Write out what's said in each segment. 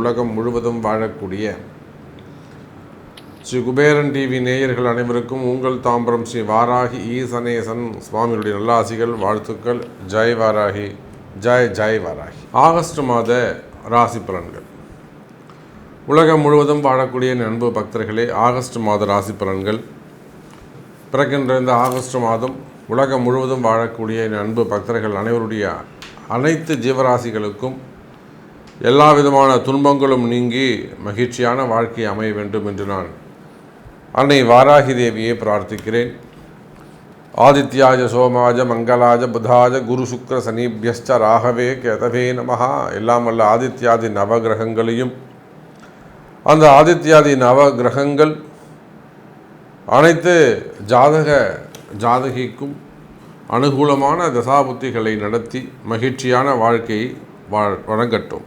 உலகம் முழுவதும் வாழக்கூடிய ஸ்ரீ குபேரன் டிவி நேயர்கள் அனைவருக்கும் உங்கள் தாம்பரம் ஸ்ரீ வாராகி ஈசனேசன் சுவாமிகளுடைய நல்லாசிகள் வாழ்த்துக்கள். ஜெய் வாராகி ஜெய் ஜெய் வாராகி. ஆகஸ்ட் மாத ராசி பலன்கள். உலகம் முழுவதும் வாழக்கூடிய நண்பு பக்தர்களே ஆகஸ்ட் மாத ராசி பலன்கள். பிறக்கின்ற இந்த ஆகஸ்ட் மாதம் உலகம் முழுவதும் வாழக்கூடிய என் அன்பு பக்தர்கள் அனைவருடைய அனைத்து ஜீவராசிகளுக்கும் எல்லா விதமான துன்பங்களும் நீங்கி மகிழ்ச்சியான வாழ்க்கை அமைய வேண்டும் என்று நான் அன்னை வாராகி தேவியை பிரார்த்திக்கிறேன். ஆதித்யாஜ சோமாஜ மங்களாஜ புதாஜ குரு சுக்கர சனீபியஸ்ச ராகவே கேதவே நமஹா. எல்லாம் வல்ல ஆதித்யாதி நவகிரகங்களையும் அந்த ஆதித்யாதி நவகிரகங்கள் அனைத்து ஜாதக ஜாதகிக்கும் அனுகூலமான தசாபுத்திகளை நடத்தி மகிழ்ச்சியான வாழ்க்கையை வாழ் வழங்கட்டும்.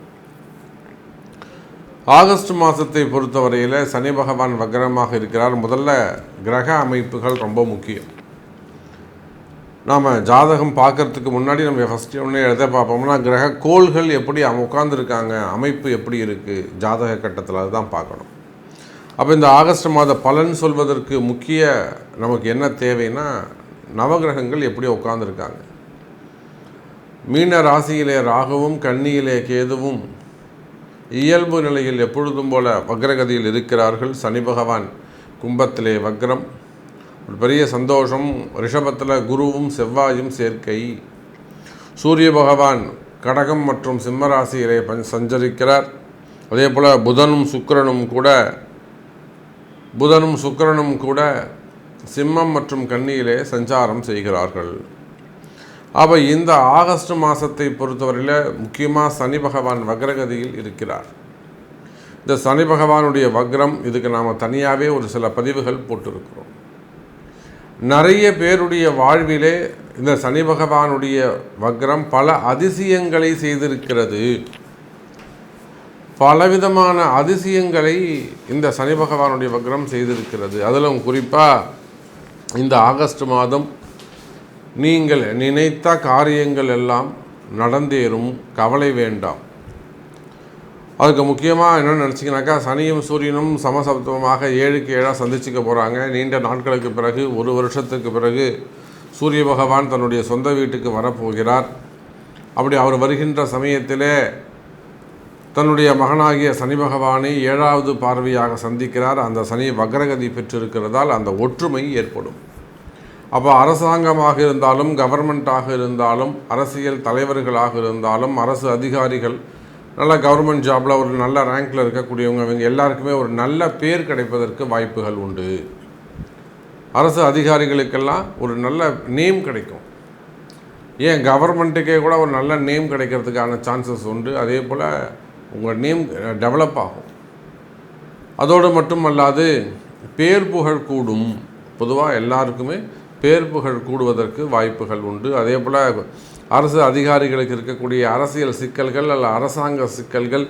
ஆகஸ்ட் மாதத்தை பொறுத்தவரையில் சனி பகவான் வக்ரமாக இருக்கிறார். முதல்ல கிரக அமைப்புகள் ரொம்ப முக்கியம். நாம் ஜாதகம் பார்க்கறதுக்கு முன்னாடி நம்ம ஃபஸ்ட்டு ஒன்று எதை பார்ப்போம்னா கிரக கோள்கள் எப்படி உட்காந்துருக்காங்க அமைப்பு எப்படி இருக்குது ஜாதக கட்டத்தில் அதுதான் பார்க்கணும். அப்போ இந்த ஆகஸ்ட் மாத பலன் சொல்வதற்கு முக்கிய நமக்கு என்ன தேவைன்னா நவகிரகங்கள் எப்படி உட்காந்துருக்காங்க மீன ராசியிலே ராகுவும் கன்னியிலே கேதுவும் இயல்பு நிலையில் எப்பொழுதும் போல வக்ரகதியில் இருக்கிறார்கள். சனி பகவான் கும்பத்திலே வக்ரம். ஒரு பெரிய சந்தோஷம். ரிஷபத்தில் குருவும் செவ்வாயும் சேர்க்கை. சூரிய பகவான் கடகம் மற்றும் சிம்ம ராசியிலே பஞ் சஞ்சரிக்கிறார். அதே போல் புதனும் சுக்கரனும் கூட புதனும் சுக்கரனும் கூட சிம்மம் மற்றும் கன்னியிலே சஞ்சாரம் செய்கிறார்கள். அப்போ இந்த ஆகஸ்ட் மாதத்தை பொறுத்தவரையில் முக்கியமாக சனி பகவான் வக்ரகதியில் இருக்கிறார். இந்த சனி பகவானுடைய வக்ரம் இதுக்கு நாம் தனியாகவே ஒரு சில பதிவுகள் போட்டிருக்கிறோம். நிறைய பேருடைய வாழ்விலே இந்த சனி பகவானுடைய வக்ரம் பல அதிசயங்களை செய்திருக்கிறது. பலவிதமான அதிசயங்களை இந்த சனி பகவானுடைய வக்ரம் செய்திருக்கிறது. அதிலும் குறிப்பாக இந்த ஆகஸ்ட் மாதம் நீங்கள் நினைத்த காரியங்கள் எல்லாம் நடந்தேறும் கவலை வேண்டாம். அதுக்கு முக்கியமாக என்னென்னு நினச்சிங்கனாக்கா சனியும் சூரியனும் சமசப்தமாக ஏழுக்கு ஏழாக சந்திச்சுக்க போகிறாங்க நீண்ட நாட்களுக்கு பிறகு ஒரு வருஷத்துக்கு பிறகு சூரிய பகவான் தன்னுடைய சொந்த வீட்டுக்கு வரப்போகிறார். அப்படி அவர் வருகின்ற சமயத்திலே தன்னுடைய மகனாகிய சனி பகவானை ஏழாவது பார்வையாக சந்திக்கிறார். அந்த சனி வக்ரகதி பெற்றிருக்கிறதால் அந்த ஒற்றுமை ஏற்படும். அப்போ அரசாங்கமாக இருந்தாலும் கவர்மெண்ட்டாக இருந்தாலும் அரசியல் தலைவர்களாக இருந்தாலும் அரசு அதிகாரிகள் நல்ல கவர்மெண்ட் ஜாபில் ஒரு நல்ல ரேங்கில் இருக்கக்கூடியவங்க இவங்க எல்லாருக்குமே ஒரு நல்ல பேர் கிடைப்பதற்கு வாய்ப்புகள் உண்டு. அரசு அதிகாரிகளுக்கெல்லாம் ஒரு நல்ல நேம் கிடைக்கும். ஏன் கவர்மெண்ட்டுக்கே கூட ஒரு நல்ல நேம் கிடைக்கிறதுக்கான சான்சஸ் உண்டு. அதே போல் உங்கள் நேம் டெவலப் ஆகும். அதோடு மட்டுமல்லாது பேர் புகழ் கூடும். பொதுவாக எல்லாருக்குமே பேர் புகழ் கூடுவதற்கு வாய்ப்புகள் உண்டு. அதே போல் அரசு அதிகாரிகளுக்கு இருக்கக்கூடிய அரசியல் சிக்கல்கள் அல்ல அரசாங்க சிக்கல்கள்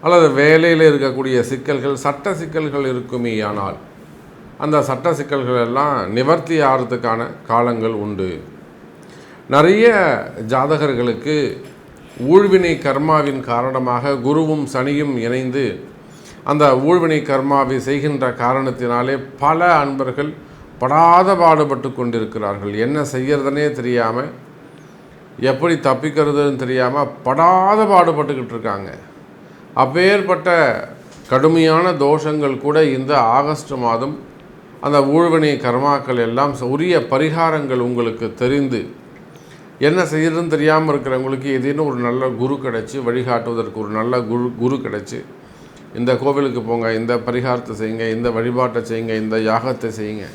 அல்லது வேலையில் இருக்கக்கூடிய சிக்கல்கள் சட்ட சிக்கல்கள் இருக்குமே ஆனால் அந்த சட்ட சிக்கல்கள் எல்லாம் நிவர்த்தி ஆகிறதுக்கான காலங்கள் உண்டு. நிறைய ஜாதகர்களுக்கு ஊழ்வினை கர்மாவின் காரணமாக குருவும் சனியும் இணைந்து அந்த ஊழ்வினை கர்மாவை செய்கின்ற காரணத்தினாலே பல அன்பர்கள் படாத பாடுபட்டு கொண்டிருக்கிறார்கள். என்ன செய்கிறதுனே தெரியாமல் எப்படி தப்பிக்கிறதுன்னு தெரியாமல் படாத பாடுபட்டுக்கிட்டு இருக்காங்க. அப்பேற்பட்ட கடுமையான தோஷங்கள் கூட இந்த ஆகஸ்ட் மாதம் அந்த ஊழ்வினை கர்மாக்கள் எல்லாம் உரிய பரிகாரங்கள் உங்களுக்கு தெரிந்து என்ன செய்யறதுன்னு தெரியாமல் இருக்கிறவங்களுக்கு ஏதேனும் ஒரு நல்ல குரு கிடச்சி வழிகாட்டுவதற்கு ஒரு நல்ல குரு குரு கிடச்சி இந்த கோவிலுக்கு போங்க இந்த பரிகாரத்தை செய்யுங்க இந்த வழிபாட்டை செய்யுங்க இந்த யாகத்தை செய்யுங்க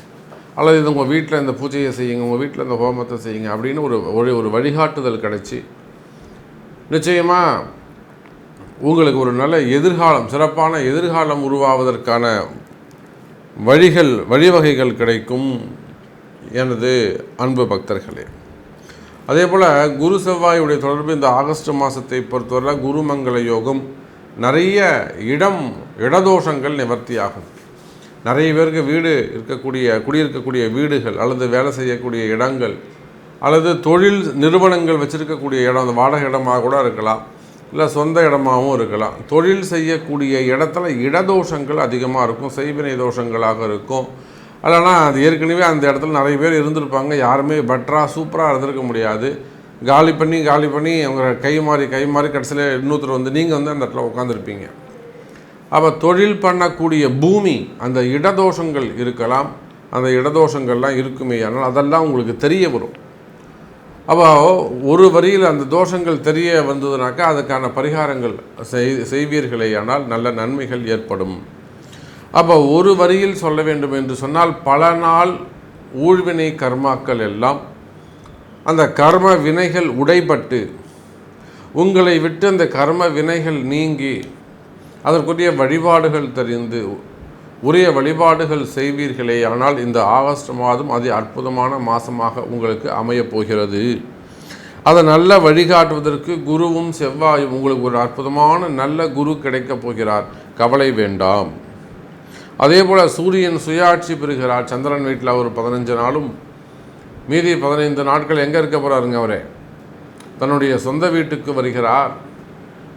அல்லது இது உங்கள் வீட்டில் இந்த பூஜையை செய்யுங்க உங்கள் வீட்டில் இந்த ஹோமத்தை செய்யுங்க அப்படின்னு ஒரு ஒரு ஒரு வழிகாட்டுதல் கிடச்சி நிச்சயமாக உங்களுக்கு ஒரு நல்ல எதிர்காலம் சிறப்பான எதிர்காலம் உருவாவதற்கான வழிகள் வழிவகைகள் கிடைக்கும் எனது அன்பு பக்தர்களே. அதே போல் குரு செவ்வாயுடைய தொடர்பு இந்த ஆகஸ்ட் மாதத்தை பொறுத்தவரை குருமங்கள யோகம் நிறைய இடம் இடதோஷங்கள் நிவர்த்தியாகும். நிறைய பேருக்கு வீடு இருக்கக்கூடிய குடியிருக்கக்கூடிய வீடுகள் அல்லது வேலை செய்யக்கூடிய இடங்கள் அல்லது தொழில் நிறுவனங்கள் வச்சுருக்கக்கூடிய இடம் அந்த வாடகை இடமாக கூட இருக்கலாம் இல்லை சொந்த இடமாகவும் இருக்கலாம். தொழில் செய்யக்கூடிய இடத்துல இடதோஷங்கள் அதிகமாக இருக்கும் செய்வினை தோஷங்களாக இருக்கும். இல்லைனா அது ஏற்கனவே அந்த இடத்துல நிறைய பேர் இருந்திருப்பாங்க. யாருமே பெட்டராக சூப்பராக இருந்திருக்க முடியாது. காலி பண்ணி காலி பண்ணி அவங்க கை மாறி கை மாறி கடைசியில் இன்னொருத்தர் வந்து நீங்கள் வந்து அந்த இடத்துல உட்காந்துருப்பீங்க அப்போ தொழில் பண்ணக்கூடிய பூமி அந்த இடதோஷங்கள் இருக்கலாம். அந்த இடதோஷங்கள்லாம் இருக்குமே ஆனால் அதெல்லாம் உங்களுக்கு தெரிய வரும். அப்போ ஒரு வரியில் அந்த தோஷங்கள் தெரிய வந்ததுனாக்கா அதுக்கான பரிகாரங்கள் செய் செய்வீர்களே ஆனால் நல்ல நன்மைகள் ஏற்படும். அப்போ ஒரு வரியில் சொல்ல வேண்டும் என்று சொன்னால் பல நாள் ஊழ்வினை கர்மாக்கள் எல்லாம் அந்த கர்ம வினைகள் உடைபட்டு உங்களை விட்டு அந்த கர்ம வினைகள் நீங்கி அதற்குரிய வழிபாடுகள் தெரிந்து உரிய வழிபாடுகள் செய்வீர்களே. ஆனால் இந்த ஆகஸ்ட் மாதம் அதி அற்புதமான மாதமாக உங்களுக்கு அமையப் போகிறது. அதை நல்ல வழிகாட்டுவதற்கு குருவும் செவ்வாயும் உங்களுக்கு ஒரு அற்புதமான நல்ல குரு கிடைக்கப் போகிறார். கவலை வேண்டாம். அதே போல் சூரியன் சுயாட்சி பெறுகிறார். சந்திரன் வீட்டில் அவர் பதினஞ்சு நாளும். மீதி பதினைந்து நாட்கள் எங்கே இருக்க போகிறாருங்க அவரே? தன்னுடைய சொந்த வீட்டுக்கு வருகிறார்.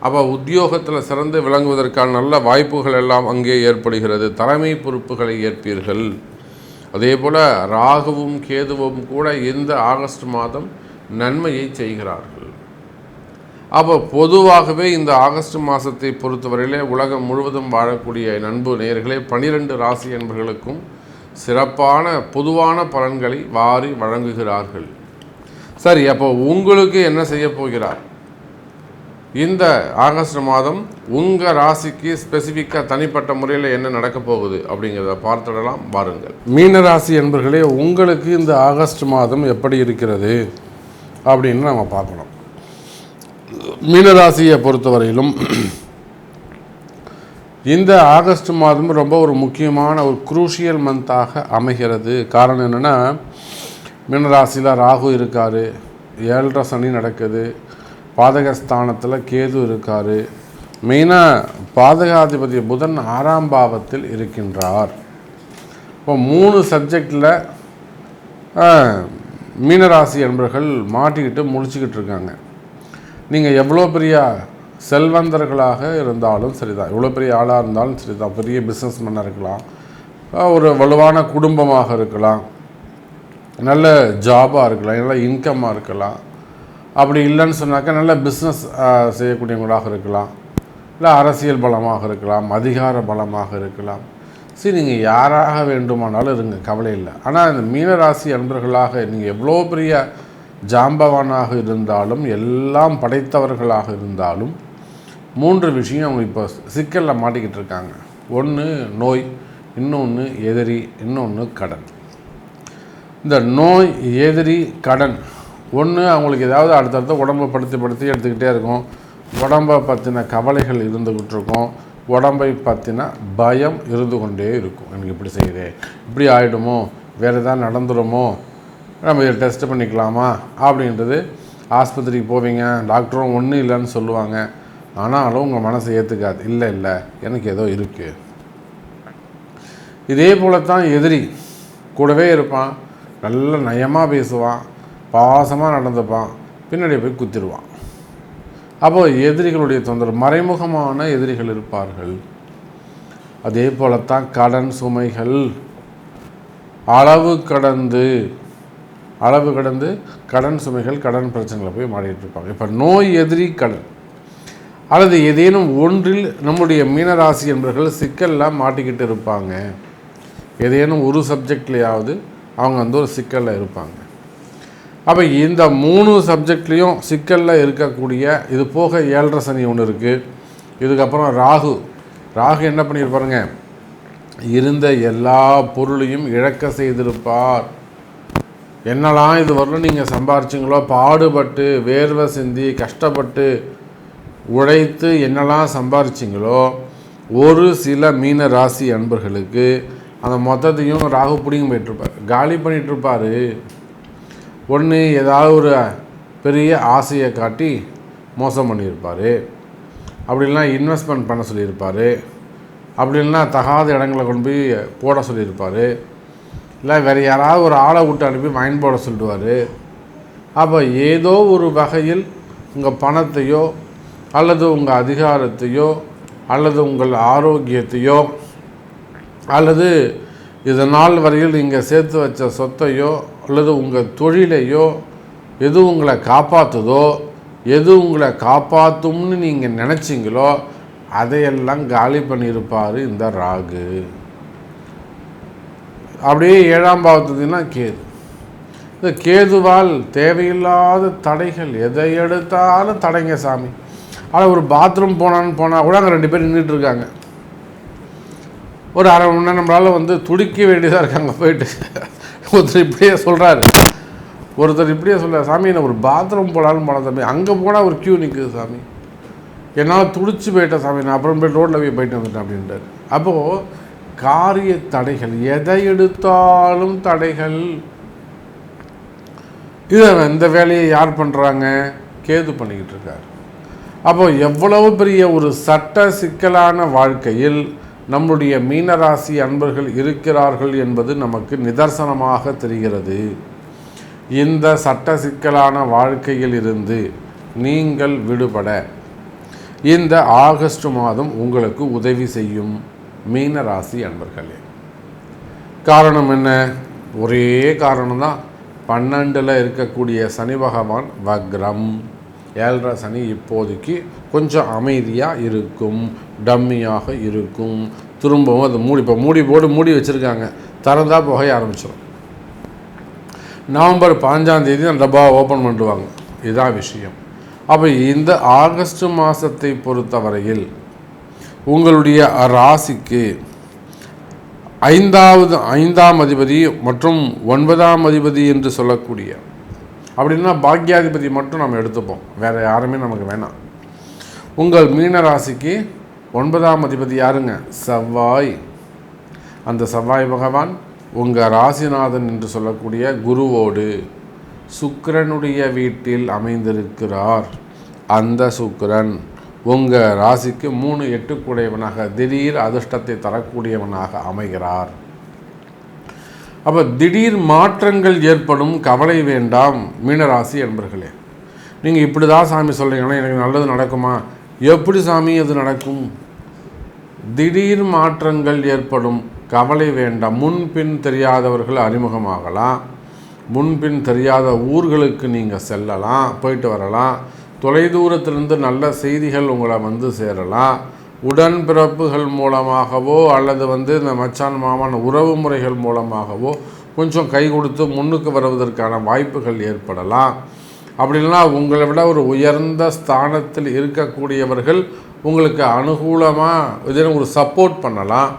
அப்போ உத்தியோகத்தில் சிறந்து விளங்குவதற்கான நல்ல வாய்ப்புகள் எல்லாம் அங்கே ஏற்படுகிறது. தலைமை பொறுப்புகளை ஏற்பீர்கள். அதே போல் ராகுவும் கேதுவும் கூட இந்த ஆகஸ்ட் மாதம் நன்மையை செய்கிறார்கள். அப்போ பொதுவாகவே இந்த ஆகஸ்ட் மாதத்தை பொறுத்தவரையிலே உலகம் முழுவதும் வாழக்கூடிய நண்பு நேயர்களே பனிரெண்டு ராசி என்பர்களுக்கும் சிறப்பான பொதுவான பலன்களை வாரி வழங்குகிறார்கள். சரி அப்போ உங்களுக்கு என்ன செய்ய போகிறார்? இந்த ஆகஸ்ட் மாதம் உங்கள் ராசிக்கு ஸ்பெசிஃபிக்காக தனிப்பட்ட முறையில் என்ன நடக்க போகுது அப்படிங்கிறத பார்த்துடலாம் பாருங்கள் மீன ராசி என்பர்களே உங்களுக்கு இந்த ஆகஸ்ட் மாதம் எப்படி இருக்கிறது அப்படின்னு நம்ம பார்க்கணும். மீனராசியை பொறுத்தவரையிலும் இந்த ஆகஸ்ட் மாதம் ரொம்ப ஒரு முக்கியமான ஒரு குரூஷியல் மந்தாக அமைகிறது. காரணம் என்னென்னா மீனராசியில் ராகு இருக்கார் ஏழரை சனி நடக்குது பாதகஸ்தானத்தில் கேது இருக்கார். மெயினாக பாதகாதிபதி புதன் ஆறாம் பாவத்தில் இருக்கின்றார். இப்போ மூணு சப்ஜெக்டில் மீனராசி என்பர்கள் மாட்டிக்கிட்டு முழிச்சிக்கிட்டு இருக்காங்க. நீங்கள் எவ்வளோ பெரிய செல்வந்தர்களாக இருந்தாலும் சரிதான். எவ்வளோ பெரிய ஆளாக இருந்தாலும் சரிதான். பெரிய பிஸ்னஸ்மேனாக இருக்கலாம். ஒரு வலுவான குடும்பமாக இருக்கலாம். நல்ல ஜாபாக இருக்கலாம். நல்ல இன்கம்மாக இருக்கலாம். அப்படி இல்லைன்னு சொன்னாக்கா நல்ல பிஸ்னஸ் செய்யக்கூடியவங்களாக இருக்கலாம். இல்லை அரசியல் பலமாக இருக்கலாம். அதிகார பலமாக இருக்கலாம். சரி நீங்கள் யாராக வேண்டுமானாலும் இருங்க. கவலை இல்லை. ஆனால் இந்த மீனராசி அன்பர்களாக நீங்கள் எவ்வளோ பெரிய ஜாம்பவானாக இருந்தாலும் எல்லாம் படைத்தவர்களாக இருந்தாலும் மூன்று விஷயம் அவங்க இப்போ சிக்கலில் மாட்டிக்கிட்டு இருக்காங்க. ஒன்று நோய் இன்னொன்று எதிரி இன்னொன்று கடன். இந்த நோய் எதிரி கடன் ஒன்று அவங்களுக்கு ஏதாவது அடுத்தடுத்த உடம்பை படுத்தி படுத்தி எடுத்துக்கிட்டே இருக்கும். உடம்பை பற்றின கவலைகள் இருந்துக்கிட்டு இருக்கும். உடம்பை பற்றின பயம் இருந்து கொண்டே இருக்கும். எனக்கு இப்படி செய்யுது. இப்படி ஆகிடுமோ வேறு எதாவது நடந்துடுமோ நம்ம இதை டெஸ்ட் பண்ணிக்கலாமா? அப்படின்றது ஆஸ்பத்திரிக்கு போவீங்க. டாக்டரும் ஒன்றும் இல்லைன்னு சொல்லுவாங்க. ஆனாலும் உங்கள் மனசை ஏற்றுக்காது இல்லை இல்லை. எனக்கு ஏதோ இருக்குது இதே போல தான் எதிரி கூடவே இருப்பான். நல்ல நயமாக பேசுவான். பாசமாக நடந்துப்பான். பின்னாடி போய் குத்திடுவான். அப்போ எதிரிகளுடைய தொந்தரவு மறைமுகமான எதிரிகள் இருப்பார்கள். அதே போலத்தான் கடன் சுமைகள். அளவு கடந்து அளவு கடந்து கடன் சுமைகள் கடன் பிரச்சனைகளை போய் மாறிட்டு இருப்பாங்க. இப்போ நோய் எதிரி கடன். அல்லது ஏதேனும் ஒன்றில் நம்முடைய மீனராசி என்பவர்கள் சிக்கல்லாம் மாட்டிக்கிட்டு இருப்பாங்க. ஏதேனும் ஒரு சப்ஜெக்ட்லேயாவது அவங்க வந்து ஒரு சிக்கலில் இருப்பாங்க. அப்போ இந்த மூணு சப்ஜெக்ட்லேயும் சிக்கலில் இருக்கக்கூடிய இது போக ஏழரை சனி ஒன்று இருக்குது இதுக்கப்புறம் ராகு. ராகு என்ன பண்ணியிருப்பாருங்க இருந்த எல்லா பொருளையும் இழக்க செய்திருப்பார். என்னெல்லாம் இது வரலும் நீங்கள் சம்பாரிச்சிங்களோ பாடுபட்டு வேர்வை சிந்தி கஷ்டப்பட்டு உழைத்து என்னெல்லாம் சம்பாரிச்சிங்களோ ஒரு சில மீன ராசி அன்பர்களுக்கு அந்த மொத்தத்தையும் ராகு பிடிங்க போயிட்டுருப்பார். காலி பண்ணிகிட்ருப்பார் ஒன்று ஏதாவது ஒரு பெரிய ஆசையை காட்டி மோசம் பண்ணியிருப்பார். அப்படிலாம் இன்வெஸ்ட்மெண்ட் பண்ண சொல்லியிருப்பார். அப்படி இல்லைன்னா தகாத இடங்களை கொண்டு போய் போட சொல்லியிருப்பார். இல்லை வேறு யாராவது ஒரு ஆளை விட்டு அனுப்பி மைண்ட் போட சொல்லிடுவார் அப்போ ஏதோ ஒரு வகையில் உங்கள் பணத்தையோ அல்லது உங்கள் அதிகாரத்தையோ அல்லது உங்கள் ஆரோக்கியத்தையோ அல்லது இது நாள் வரையில் நீங்கள் சேர்த்து வச்ச சொத்தையோ அல்லது உங்கள் தொழிலையோ எது உங்களை காப்பாற்றுதோ எது உங்களை காப்பாற்றும்னு நீங்கள் நினச்சிங்களோ அதையெல்லாம் காலி பண்ணியிருப்பார் இந்த ராகு. அப்படியே ஏழாம் பாவத்துனா கேது. இந்த கேதுவால் தேவையில்லாத தடைகள் எதை எடுத்தாலும் தடைங்க சாமி. ஆனால் ஒரு பாத்ரூம் போனான்னு போனால் கூட அங்கே ரெண்டு பேர் நின்றுட்டு இருக்காங்க. ஒரு அரை மணி நேரம் நம்மளால் வந்து துடிக்க வேண்டியதாக இருக்காங்க போயிட்டு. ஒருத்தர் இப்படியே சொல்கிறாரு ஒருத்தர் இப்படியே சொல்கிறார் சாமி நான் ஒரு பாத்ரூம் போகலான்னு போனேன் சாமி அங்கே போனால் ஒரு க்யூ நிற்குது சாமி. என்னால் துடிச்சு போயிட்டேன் சாமி நான் அப்புறம் போய் ரோட்டில் போய் போயிட்டு வந்துட்டேன் அப்படின்றார். அப்போது காரிய தடைகள் எதை எடுத்தாலும் தடைகள். இதை இந்த வேலையை யார் பண்ணுறாங்க கேது பண்ணிக்கிட்டு இருக்கார். அப்போ எவ்வளவு பெரிய ஒரு சட்ட சிக்கலான வாழ்க்கையில் நம்முடைய மீனராசி அன்பர்கள் இருக்கிறார்கள் என்பது நமக்கு நிதர்சனமாக தெரிகிறது. இந்த சட்ட சிக்கலான வாழ்க்கையில் இருந்து நீங்கள் விடுபட. இந்த ஆகஸ்ட் மாதம் உங்களுக்கு உதவி செய்யும். மீன ராசி அன்பர்களே காரணம் என்ன? ஒரே காரணம் தான் பன்னெண்டில் இருக்கக்கூடிய சனி பகவான் வக்ரம். ஏழரை சனி இப்போதைக்கு கொஞ்சம் அமைதியாக இருக்கும் டம்மியாக இருக்கும். திரும்பவும் அது மூடி இப்போ மூடி போட்டு மூடி வச்சுருக்காங்க. திறந்தா புகைய ஆரம்பிச்சிடும் நவம்பர் பாஞ்சாந்தேதி அந்த டப்பாவை ஓப்பன் பண்ணிடுவாங்க. இதுதான் விஷயம். அப்போ இந்த ஆகஸ்ட் மாதத்தை பொறுத்தவரையில் உங்களுடைய ராசிக்கு ஐந்தாவது ஐந்தாம் அதிபதி மற்றும் ஒன்பதாம் அதிபதி என்று சொல்லக்கூடிய அப்படின்னா பாக்யாதிபதி மட்டும் நம்ம எடுத்துப்போம். வேறு யாருமே நமக்கு வேணாம். உங்கள் மீன ராசிக்கு ஒன்பதாம் அதிபதி யாருங்க? செவ்வாய். அந்த செவ்வாய் பகவான் உங்கள் ராசிநாதன் என்று சொல்லக்கூடிய குருவோடு சுக்கிரனுடைய வீட்டில் அமைந்திருக்கிறார். அந்த சுக்கிரன். உங்கள் ராசிக்கு மூணு எட்டுக்குடையவனாக திடீர் அதிர்ஷ்டத்தை தரக்கூடியவனாக அமைகிறார். அப்போ திடீர் மாற்றங்கள் ஏற்படும் கவலை வேண்டாம் மீனராசி என்பர்களே. நீங்கள் இப்படி தான் சாமி சொல்கிறீங்கன்னா எனக்கு நல்லது நடக்குமா? எப்படி சாமி அது நடக்கும்? திடீர் மாற்றங்கள் ஏற்படும் கவலை வேண்டாம். முன்பின் தெரியாதவர்கள் அறிமுகமாகலாம். முன்பின் தெரியாத ஊர்களுக்கு நீங்கள் செல்லலாம் போயிட்டு வரலாம். தொலைதூரத்திலிருந்து நல்ல செய்திகள் உங்களை வந்து சேரலாம். உடன்பிறப்புகள் மூலமாகவோ அல்லது வந்து இந்த மச்சான் மாமன் உறவு முறைகள் மூலமாகவோ கொஞ்சம் கை கொடுத்து முன்னுக்கு வருவதற்கான வாய்ப்புகள் ஏற்படலாம். அப்படி இல்லைனா உங்களை விட ஒரு உயர்ந்த ஸ்தானத்தில் இருக்கக்கூடியவர்கள் உங்களுக்கு அனுகூலமாக இதெல்லாம் ஒரு சப்போர்ட் பண்ணலாம்.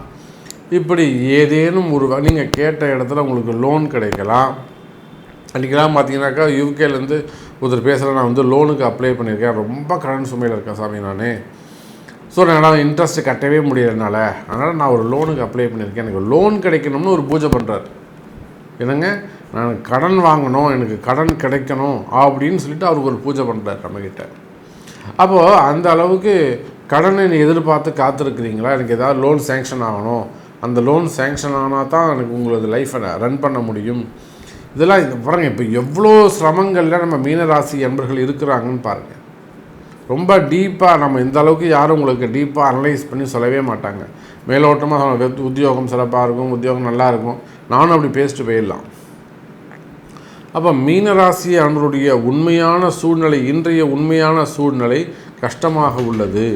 இப்படி ஏதேனும் ஒரு நீங்கள் கேட்ட இடத்துல உங்களுக்கு லோன் கிடைக்கலாம். அன்றைக்கெல்லாம் பார்த்தீங்கன்னாக்கா யூகேலேருந்து ஒருத்தர் பேசுகிற நான் வந்து லோனுக்கு அப்ளை பண்ணியிருக்கேன். ரொம்ப கடன் சுமையில் இருக்கேன் சாமி நான். ஸோ என்னால் இன்ட்ரெஸ்ட் கட்டவே முடியறதுனால அதனால் நான் ஒரு லோனுக்கு அப்ளை பண்ணியிருக்கேன். எனக்கு லோன் கிடைக்கணும்னு ஒரு பூஜை பண்ணுறாரு என்னங்க? நான் கடன் வாங்கணும் எனக்கு கடன் கிடைக்கணும் அப்படின்னு சொல்லிட்டு அவருக்கு ஒரு பூஜை பண்ணுறாரு நம்மக்கிட்ட அப்போது அந்த அளவுக்கு கடனை நீ எதிர்பார்த்து காத்திருக்கிறீங்களா? எனக்கு ஏதாவது லோன் சேங்ஷன் ஆகணும். அந்த லோன் சேங்ஷன் ஆனால் தான் எனக்கு உங்களது லைஃப்பை ரன் பண்ண முடியும். இதெல்லாம் இது பாருங்கள் இப்போ எவ்வளோ சிரமங்களில் நம்ம மீனராசி என்பர்கள் இருக்கிறாங்கன்னு பாருங்கள் ரொம்ப டீப்பாக நம்ம இந்த அளவுக்கு யாரும் உங்களுக்கு டீப்பாக அனலைஸ் பண்ணி சொல்லவே மாட்டாங்க. மேலோட்டமாக உத்தியோகம் சிறப்பாக இருக்கும் உத்தியோகம் நல்லா இருக்கும். நானும் அப்படி பேசிட்டு போயிடலாம். அப்போ மீனராசி அன்பருடைய உண்மையான சூழ்நிலை இன்றைய உண்மையான சூழ்நிலை கஷ்டமாக உள்ளது.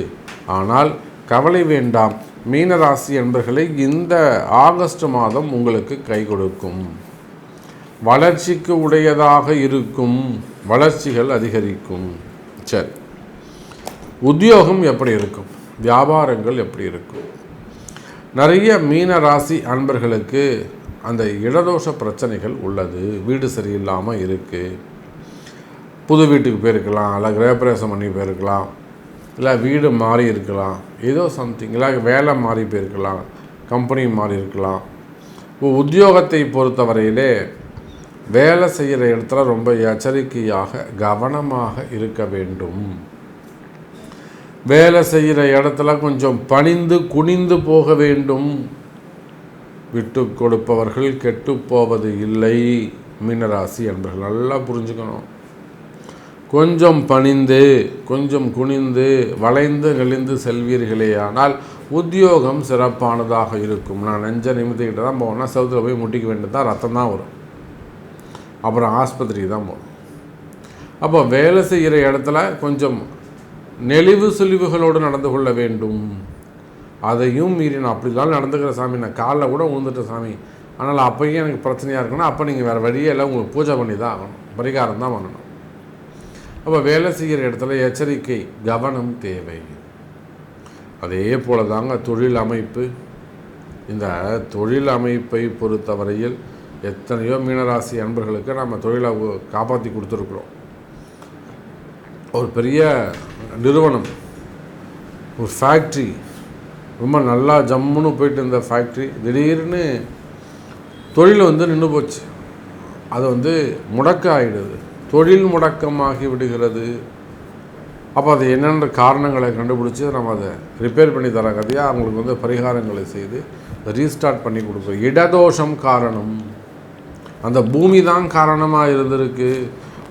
ஆனால் கவலை வேண்டாம். மீனராசி என்பர்களை இந்த ஆகஸ்ட் மாதம் உங்களுக்கு கை கொடுக்கும். வளர்ச்சிக்கு உடையதாக இருக்கும் வளர்ச்சிகள் அதிகரிக்கும். சரி. உத்தியோகம் எப்படி இருக்கும்? வியாபாரங்கள் எப்படி இருக்கும்? நிறைய மீன ராசி அன்பர்களுக்கு அந்த இடதோஷ பிரச்சனைகள் உள்ளது. வீடு சரியில்லாமல் இருக்குது புது வீட்டுக்கு போயிருக்கலாம் இல்லை கிரகப்பிரவேசம் பண்ணி போயிருக்கலாம் இல்லை வீடு மாறி இருக்கலாம். ஏதோ சம்திங் இல்லை வேலை மாறி போயிருக்கலாம் கம்பெனி மாறி இருக்கலாம். உத்தியோகத்தை பொறுத்தவரையிலே வேலை செய்கிற இடத்துல ரொம்ப எச்சரிக்கையாக கவனமாக இருக்க வேண்டும். வேலை செய்கிற இடத்துல கொஞ்சம் பணிந்து குனிந்து போக வேண்டும். விட்டு கொடுப்பவர்கள் கெட்டு போவது இல்லை. மீனராசி என்பர்கள் நல்லா புரிஞ்சுக்கணும். கொஞ்சம் பணிந்து கொஞ்சம் குனிந்து வளைந்து நெளிந்து செல்வீர்களே ஆனால் உத்தியோகம் சிறப்பானதாக இருக்கும். நான் நெஞ்ச நிமித்திக்கிட்டு தான் போவேன்னா சவுத்தில் போய் முட்டிக்க வேண்டியது தான் ரத்தம் தான் வரும். அப்புறம் ஆஸ்பத்திரிக்கு தான் போகணும். அப்போ வேலை செய்கிற இடத்துல கொஞ்சம் நெளிவு சுழிவுகளோடு நடந்து கொள்ள வேண்டும். அதையும் மீறி நான் அப்படிலாம் நடந்துக்கிற சாமி நான் காலில் கூட விழுந்துட்டேன் சாமி. ஆனால் அப்போயும் எனக்கு பிரச்சனையாக இருக்குன்னா அப்போ நீங்கள் வேறு வழியே இல்லை உங்களுக்கு பூஜை பண்ணி தான் ஆகணும். பரிகாரம் தான் பண்ணணும். அப்போ வேலை செய்கிற இடத்துல எச்சரிக்கை கவனம் தேவை. அதே போல தாங்க தொழில் அமைப்பு. இந்த தொழில் அமைப்பை பொறுத்தவரையில் எத்தனையோ மீனராசி அன்பர்களுக்கு நம்ம தொழிலை காப்பாற்றி கொடுத்துருக்குறோம். ஒரு பெரிய நிறுவனம் ஒரு ஃபேக்ட்ரி ரொம்ப நல்லா ஜம்முன்னு போயிட்டு இருந்த ஃபேக்ட்ரி திடீர்னு தொழில் வந்து நின்று போச்சு. அது வந்து முடக்க ஆகிடுது தொழில் முடக்கமாகி விடுகிறது. அப்போ அது என்னென்ன காரணங்களை கண்டுபிடிச்சி நம்ம அதை ரிப்பேர் பண்ணி தர கதையாக அவங்களுக்கு வந்து பரிகாரங்களை செய்து ரீஸ்டார்ட் பண்ணி கொடுக்குறோம். இடதோஷம் காரணம். அந்த பூமி தான் காரணமாக இருந்திருக்கு.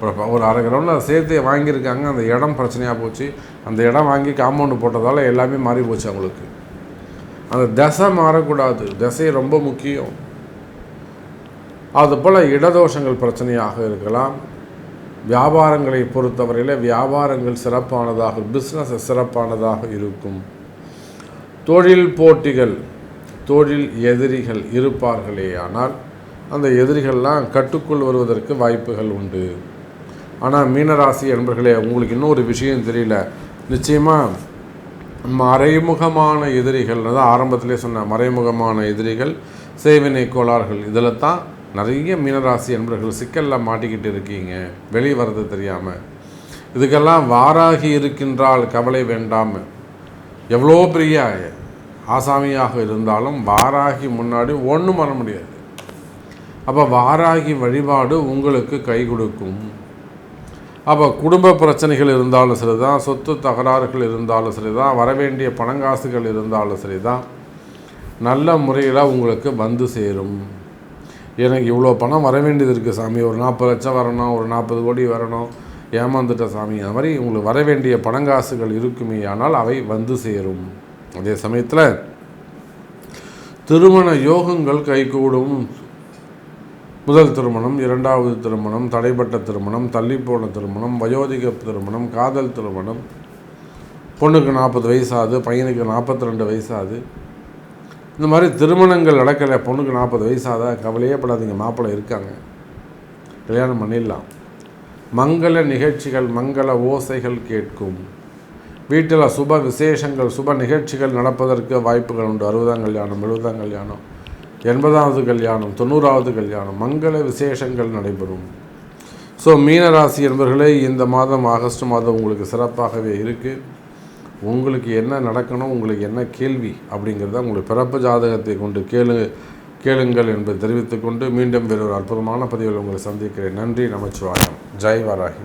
ஒரு ஒரு அரை கிரவுண்டில் அதை சேர்த்து வாங்கியிருக்காங்க. அந்த இடம் பிரச்சனையாக போச்சு. அந்த இடம் வாங்கி காம்பவுண்டு போட்டதால் எல்லாமே மாறி போச்சு அவங்களுக்கு. அந்த திசை மாறக்கூடாது. திசை ரொம்ப முக்கியம். அதுபோல் இடதோஷங்கள் பிரச்சனையாக இருக்கலாம். வியாபாரங்களை பொறுத்தவரையில் வியாபாரங்கள் சிறப்பானதாக பிஸ்னஸ் சிறப்பானதாக இருக்கும். தொழில் போட்டிகள் தொழில் எதிரிகள் இருப்பார்களே ஆனால் அந்த எதிரிகள்லாம் கட்டுக்குள் வருவதற்கு வாய்ப்புகள் உண்டு. ஆனால் மீனராசி என்பர்களே உங்களுக்கு இன்னொரு விஷயம் தெரியல. நிச்சயமாக மறைமுகமான எதிரிகள் தான் ஆரம்பத்திலே சொன்ன மறைமுகமான எதிரிகள் சேவினை கோளாறுகள் இதில் தான் நிறைய மீனராசி என்பர்கள் சிக்கலில் மாட்டிக்கிட்டு இருக்கீங்க. வெளியே வர்றது தெரியாமல் இதுக்கெல்லாம் வாராகி இருக்கின்றால் கவலை வேண்டாம். எவ்வளோ பெரிய ஆசாமியாக இருந்தாலும் வாராகி முன்னாடி ஒன்றும் வர முடியாது. அப்போ வாராகி வழிபாடு உங்களுக்கு கை கொடுக்கும். அப்போ குடும்ப பிரச்சனைகள் இருந்தாலும் சரி தான் சொத்து தகராறுகள் இருந்தாலும் சரி தான் வரவேண்டிய பணங்காசுகள் இருந்தாலும் சரி தான் நல்ல முறையில் உங்களுக்கு வந்து சேரும். எனக்கு இவ்வளோ பணம் வர வேண்டியது இருக்குது சாமி ஒரு நாற்பது லட்சம் வரணும் ஒரு நாற்பது கோடி வரணும் ஏமாந்துட்ட சாமி அது மாதிரி உங்களுக்கு வர வேண்டிய பணங்காசுகள் இருக்குமே ஆனால் அவை வந்து சேரும். அதே சமயத்தில் திருமண யோகங்கள் கைகூடும் முதல் திருமணம் இரண்டாவது திருமணம் தடைப்பட்ட திருமணம் தள்ளிப்போன திருமணம் வயோதிக திருமணம் காதல் திருமணம். பொண்ணுக்கு நாற்பது வயசாகுது பையனுக்கு நாற்பத்தி ரெண்டு வயசாகுது இந்த மாதிரி திருமணங்கள் நடக்கலை பொண்ணுக்கு நாற்பது வயசாதா கவலையே படாதீங்க மாப்பிள்ளை இருக்காங்க. கல்யாணம் பண்ணிடலாம். மங்கள நிகழ்ச்சிகள் மங்கள ஓசைகள் கேட்கும். வீட்டில் சுப விசேஷங்கள் சுப நிகழ்ச்சிகள் நடப்பதற்கு வாய்ப்புகள் உண்டு. அறுபதாம் கல்யாணம் எழுபதாம் கல்யாணம். எண்பதாவது கல்யாணம் தொண்ணூறாவது கல்யாணம் மங்கள விசேஷங்கள் நடைபெறும். ஸோ மீனராசி என்பர்களே இந்த மாதம் ஆகஸ்ட் மாதம் உங்களுக்கு சிறப்பாகவே இருக்குது உங்களுக்கு என்ன நடக்கணும் உங்களுக்கு என்ன கேள்வி அப்படிங்கிறத உங்களுக்கு பிறப்பு ஜாதகத்தை கொண்டு கேளு கேளுங்கள் என்பதை தெரிவித்துக்கொண்டு மீண்டும் வேறொரு அற்புதமான பதிவில் உங்களை சந்திக்கிறேன். நன்றி நமச்சிவாயம். ஜெய் வராகி.